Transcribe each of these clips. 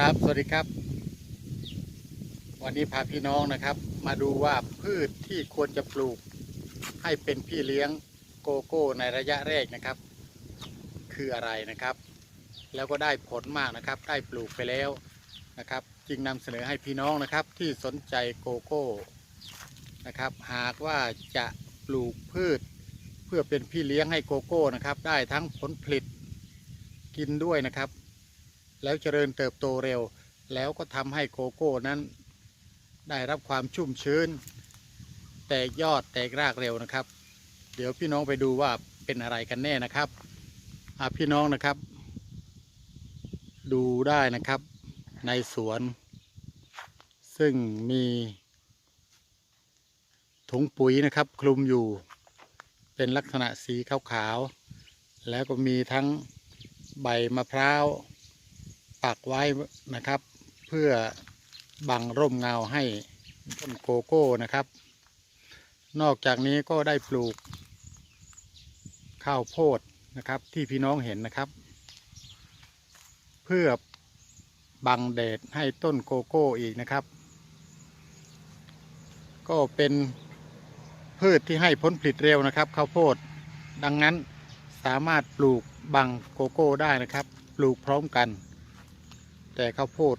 ครับ สวัสดีครับ วันนี้พาพี่น้องนะครับ มาดูว่าพืชที่ควรจะปลูก ให้เป็นพี่เลี้ยงโกโก้ในระยะแรกนะครับ คืออะไรนะครับ แล้วก็ได้ผลมากนะครับ ได้ปลูกไปแล้วนะครับ จึงนำเสนอให้พี่น้องนะครับ ที่สนใจโกโก้นะครับ หากว่าจะปลูกพืช เพื่อเป็นพี่เลี้ยงให้โกโก้นะครับ ได้ทั้งผลผลิตกินด้วยนะครับ แล้วเจริญเติบโตเร็ว แล้วก็ทำให้โกโก้นั้น ได้รับความชุ่มชื้น แตกยอดแตกรากเร็วนะครับ เดี๋ยวพี่น้องไปดูว่าเป็นอะไรกันแน่นะครับอะพี่น้องนะครับ ดูได้นะครับในสวน ซึ่งมีถุงปุ๋ยนะครับ คลุมอยู่เป็นลักษณะสีขาวๆแล้วก็มีทั้งใบมะพร้าว ปักไว้นะครับ เพื่อบังร่มเงาให้ต้นโกโก้นะครับ นอกจากนี้ก็ได้ปลูก ข้าวโพดนะครับที่พี่น้องเห็นนะครับ เพื่อบังแดดให้ต้นโกโก้อีกนะครับ ก็เป็นพืชที่ให้ผลผลิตเร็วนะครับ ข้าวโพด ดังนั้นสามารถปลูกบังโกโก้ได้นะครับ ปลูกพร้อมกัน แต่ข้าวโพด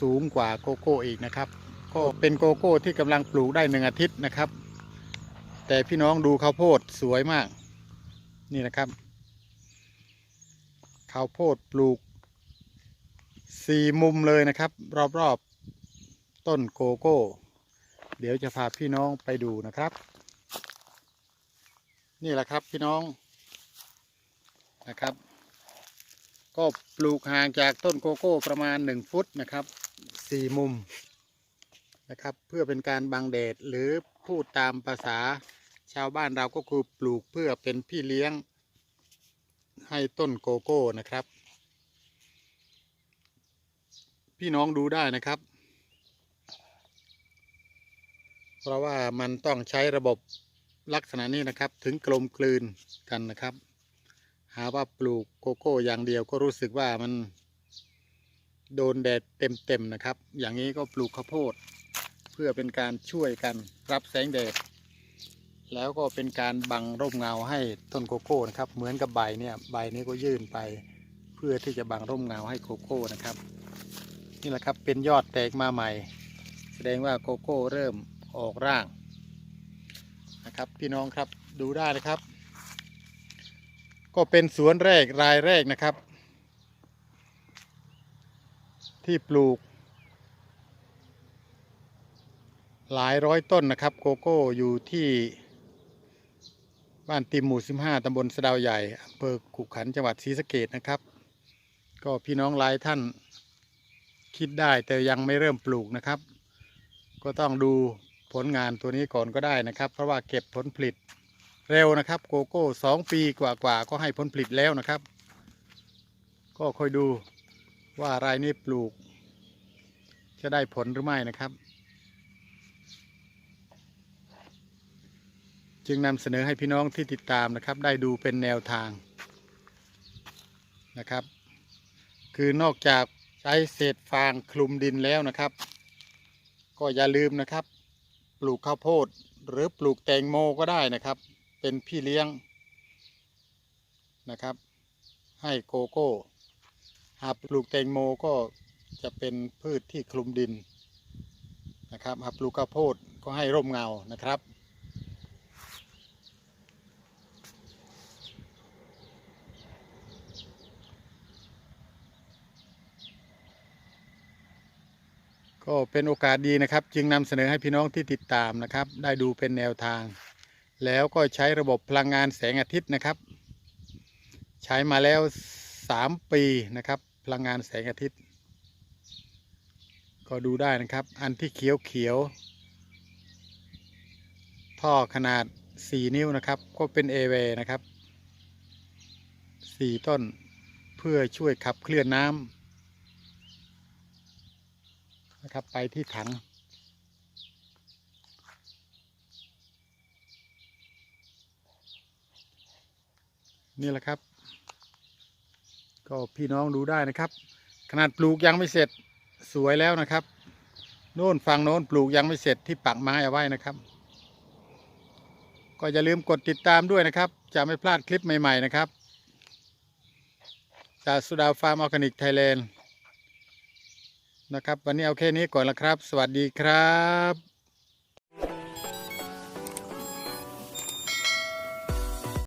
สูงกว่าโกโก้อีกนะครับ ก็เป็นโกโก้ที่กำลังปลูกได้หนึ่งอาทิตย์นะครับ แต่พี่น้องดูข้าวโพดสวยมาก นี่นะครับข้าวโพดปลูกสี่มุมเลยนะครับ รอบๆต้นโกโก้ เดี๋ยวจะพาพี่น้องไปดูนะครับ นี่แหละครับพี่น้องนะครับ ก็ปลูกห่างจากต้นโกโก้ประมาณหนึ่งฟุตนะครับสี่มุมนะครับ เพื่อเป็นการบังแดดหรือพูดตามภาษาชาวบ้านเราก็คือปลูกเพื่อเป็นพี่เลี้ยงให้ต้นโกโก้นะครับ พี่น้องดูได้นะครับ เพราะว่ามันต้องใช้ระบบลักษณะนี้นะครับ ถึงกลมกลืนกันนะครับ หาว่าปลูกโกโก้อย่างเดียวก็รู้สึกว่ามันโดนแดดเต็มๆนะครับ อย่างนี้ก็ปลูกข้าวโพด เพื่อเป็นการช่วยกันรับแสงแดด แล้วก็เป็นการบังร่มเงาให้ต้นโกโก้นะครับ เหมือนกับใบเนี่ยใบนี้ก็ยื่นไป เพื่อที่จะบังร่มเงาให้โกโก้นะครับ นี่แหละครับเป็นยอดแตกมาใหม่ แสดงว่าโกโก้เริ่มออกร่างนะครับ พี่น้องครับดูได้นะครับ ก็เป็นสวนแรกรายแรกนะครับ ที่ปลูก หลายร้อยต้นนะครับ โกโก้อยู่ที่บ้านติมหมู่15ตำบลสะดาวใหญ่อำเภอขุขันจังหวัดศรีสะเกดนะครับ ก็พี่น้องหลายท่านคิดได้แต่ยังไม่เริ่มปลูกนะครับ ก็ต้องดูผลงานตัวนี้ก่อนก็ได้นะครับ เพราะว่าเก็บผลผลิต เร็วนะครับโกโก้สองปีกว่าๆก็ให้ผลผลิตแล้วนะครับ ก็คอยดูว่ารายนี้ปลูก จะได้ผลหรือไม่นะครับ จึงนำเสนอให้พี่น้องที่ติดตามนะครับ ได้ดูเป็นแนวทางนะครับ คือนอกจากใช้เศษฟางคลุมดินแล้วนะครับ ก็อย่าลืมนะครับ ปลูกข้าวโพดหรือปลูกแตงโมก็ได้นะครับ เป็นพี่เลี้ยงนะครับ ให้โกโก้ หากปลูกแตงโมก็จะเป็นพืชที่คลุมดินนะครับหากปลูกข้าวโพดก็ให้ร่มเงานะครับ ก็เป็นโอกาสดีนะครับ จึงนำเสนอให้พี่น้องที่ติดตามนะครับ ได้ดูเป็นแนวทาง แล้วก็ใช้ระบบพลังงานแสงอาทิตย์นะครับ ใช้มาแล้ว 3 ปีนะครับ พลังงานแสงอาทิตย์ ก็ดูได้นะครับ อันที่เขียวเขียว ท่อขนาด 4 นิ้วนะครับ ก็เป็นเอเวนะครับ 4 ต้นเพื่อช่วยขับเคลื่อนน้ำนะครับไปที่ถัง นี่แหละครับ ก็พี่น้องดูได้นะครับ ขนาดปลูกยังไม่เสร็จสวยแล้วนะครับโน่นฝั่งโน้นปลูกยังไม่เสร็จที่ปักไม้เอาไว้นะครับ ก็อย่าลืมกดติดตามด้วยนะครับ จะไม่พลาดคลิปใหม่ ๆนะครับ จากสุดาฟาร์มออร์แกนิกไทยแลนด์นะครับ วันนี้เอาแค่นี้ก่อนละครับ สวัสดีครับ